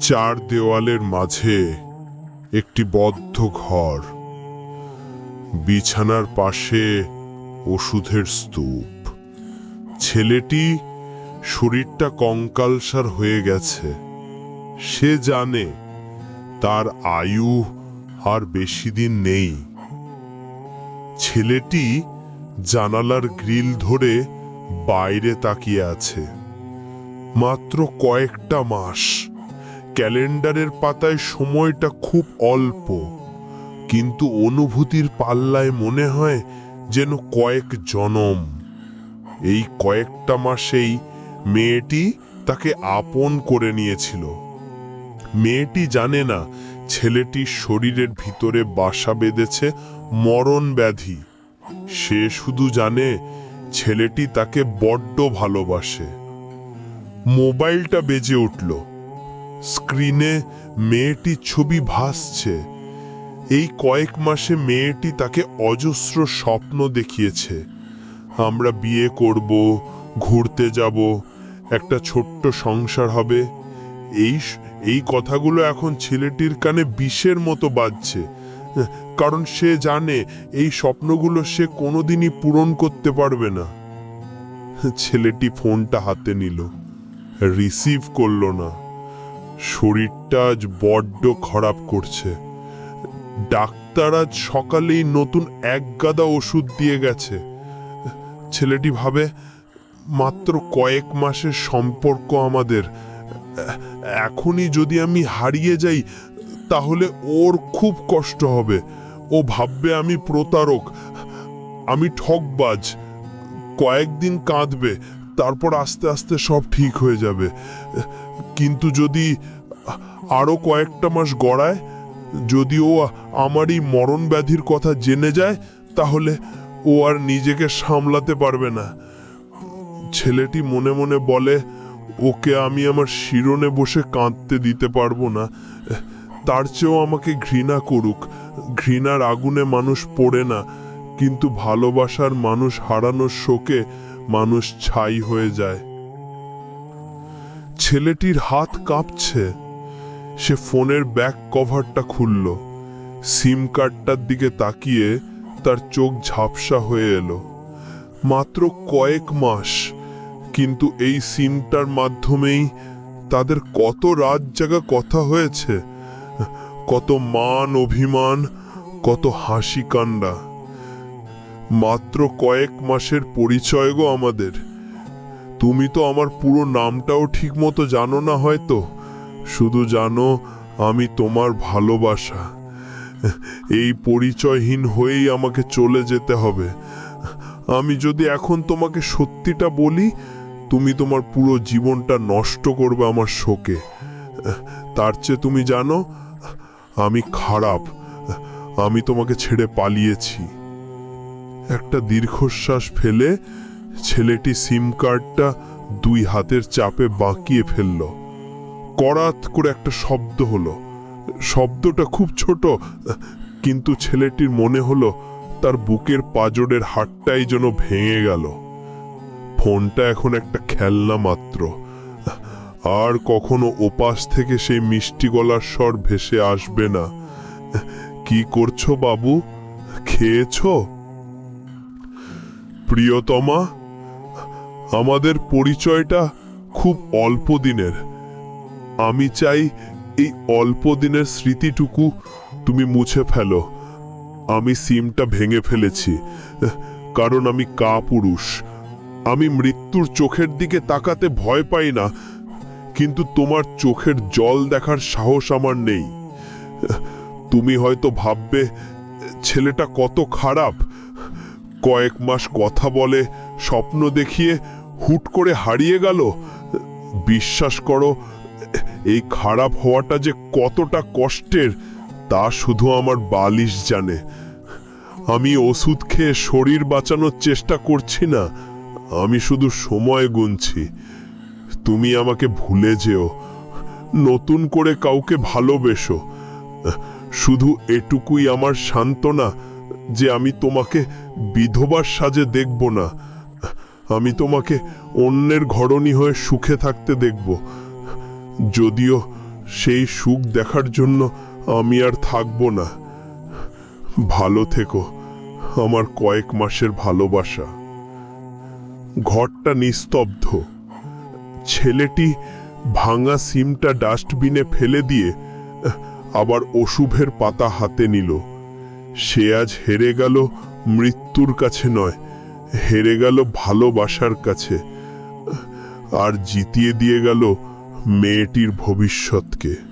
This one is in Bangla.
চার দেওয়ালের মাঝে একটি বদ্ধ ঘর। বিছানার পাশে ওষুধের স্তূপ। ছেলেটি শরীরটা কঙ্কালসার হয়ে গেছে। সে জানে তার আয়ু আর বেশি দিন নেই। ছেলেটি জানালার গ্রিল ধরে বাইরে তাকিয়ে আছে। মাত্র কয়েকটা মাস ক্যালেন্ডারের পাতায় সময়টা খুব অল্প, কিন্তু অনুভূতির পাল্লায় মনে হয় যেন কয়েক জনম। এই কয়েকটা মাসেই মেয়েটি তাকে আপন করে নিয়েছিল। মেয়েটি জানে না ছেলেটির শরীরের ভিতরে বাসা বেঁধেছে মরণ ব্যাধি। সে শুধু জানে ছেলেটি তাকে বড্ড ভালোবাসে। মোবাইলটা বেজে উঠল। স্ক্রিনে মেয়েটির ছবি ভাসছে। এই কয়েক মাসে মেয়েটি তাকে অজস্র স্বপ্ন দেখিয়েছে। আমরা বিয়ে করব, ঘুরতে যাব, একটা ছোট্ট সংসার হবে। এই এই কথাগুলো এখন ছেলেটির কানে বিষের মতো বাজছে। কারণ সে জানে এই স্বপ্নগুলো সে কোনোদিনই পূরণ করতে পারবে না। ছেলেটি ফোনটা হাতে নিল। রিসিভ করল না। শরীরটা আজ বড্ড খারাপ করছে। ডাক্তার আজ সকালেই নতুন এক গাদা ওষুধ দিয়ে গেছে। ছেলেটি ভাবে, মাত্র কয়েক মাসের সম্পর্ক আমাদের। এখনই যদি আমি হারিয়ে যাই, তাহলে ওর খুব কষ্ট হবে। ও ভাববে আমি প্রতারক। আমি ঠকবাজ। কয়েকদিন কাঁদবে। তারপর আস্তে আস্তে সব ঠিক হয়ে যাবে। কিন্তু যদি আরও কয়েকটা মাস গড়ায়, যদি ও আমার এই মরণ ব্যাধির কথা জেনে যায়, তাহলে ও আর নিজেকে সামলাতে পারবে না। ছেলেটি মনে মনে বলে, ওকে আমি আমার শিরনে বসে কাঁদতে দিতে পারব না। তার চেয়েও আমাকে ঘৃণা করুক। ঘৃণার আগুনে মানুষ পড়ে না, কিন্তু ভালোবাসার মানুষ হারানোর শোকে মানুষ ছাই হয়ে যায়। ছেলেটির হাত কাঁপছে। সে ফোনের ব্যাক কভারটা খুলল। সিম কার্ডটার দিকে তাকিয়ে তার চোখ ঝাপসা হয়ে এলো। মাত্র কয়েক মাস, কিন্তু এই সিমটার মাধ্যমেই তাদের কত রাত জাগা কথা হয়েছে, কত মান অভিমান, কত হাসি কান্ডা। মাত্র কয়েক মাসের পরিচয় গো আমাদের। তুমি তো আমার পুরো নামটাও ঠিক মতো জানো না হয়তো। শুধু জানো, আমি তোমার ভালোবাসা। এই পরিচয়হীন হয়েই আমাকে চলে যেতে হবে। আমি যদি এখন তোমাকে সত্যিটা বলি, তুমি তোমার পুরো জীবনটা নষ্ট করবে আমার শোকে। তার চেয়ে তুমি জানো, আমি খারাপ। আমি তোমাকে ছেড়ে পালিয়েছি। একটা দীর্ঘশ্বাস ফেলে ছেলেটি সিম কার্ডটা দুই হাতের চাপে বাঁকিয়ে ফেলল। করাত করে একটা শব্দ হলো। শব্দটা খুব ছোট, কিন্তু ছেলেটির মনে হলো তার বুকের পাজরের হাটটাই যেন ভেঙে গেল। ফোনটা এখন একটা খেলনা মাত্র। আর কখনো ওপাশ থেকে সেই মিষ্টি গলার স্বর ভেসে আসবে না। কি করছ বাবু? খেয়েছো? প্রিয়তমা, আমাদের পরিচয়টা খুব অল্প দিনের। আমি চাই এই অল্প দিনের স্মৃতিটুকু তুমি মুছে ফেলো। আমি সিমটা ভেঙে ফেলেছি, কারণ আমি কা পুরুষ আমি মৃত্যুর চোখের দিকে তাকাতে ভয় পাই না, কিন্তু তোমার চোখের জল দেখার সাহস আমার নেই। তুমি হয়তো ভাববে, ছেলেটা কত খারাপ। কয়েক মাস কথা বলে, স্বপ্ন দেখিয়ে হুট করে হারিয়ে গেল। বিশ্বাস করো, এই খারাপ হওয়াটা যে কতটা কষ্টের, তা শুধু আমার বালিশ জানে। আমি ওষুধ খেয়ে শরীর বাঁচানোর চেষ্টা করছি না, আমি শুধু সময় গুনছি। তুমি আমাকে ভুলে যেও, নতুন করে কাউকে ভালোবেসো। শুধু এটুকুই আমার সান্ত্বনা যে আমি তোমাকে বিধবার সাজে দেখব না। আমি তোমাকে অন্যের ঘরণী হয়ে সুখে থাকতে দেখব। যদিও সেই সুখ দেখার জন্য আমি আর থাকব না। ভালো থেকো, আমার কয়েক মাসের ভালোবাসা। ঘরটা নিস্তব্ধ। ছেলেটি ভাঙা সিমটা ডাস্টবিনে ফেলে দিয়ে আবার অশুভের পাতা হাতে নিল। সে আজ হেরে গেল মৃত্যুর কাছে নয়, হেরে গেল ভালোবাসার কাছে। আর জিতিয়ে দিয়ে গেল মেয়েটির ভবিষ্যৎকে।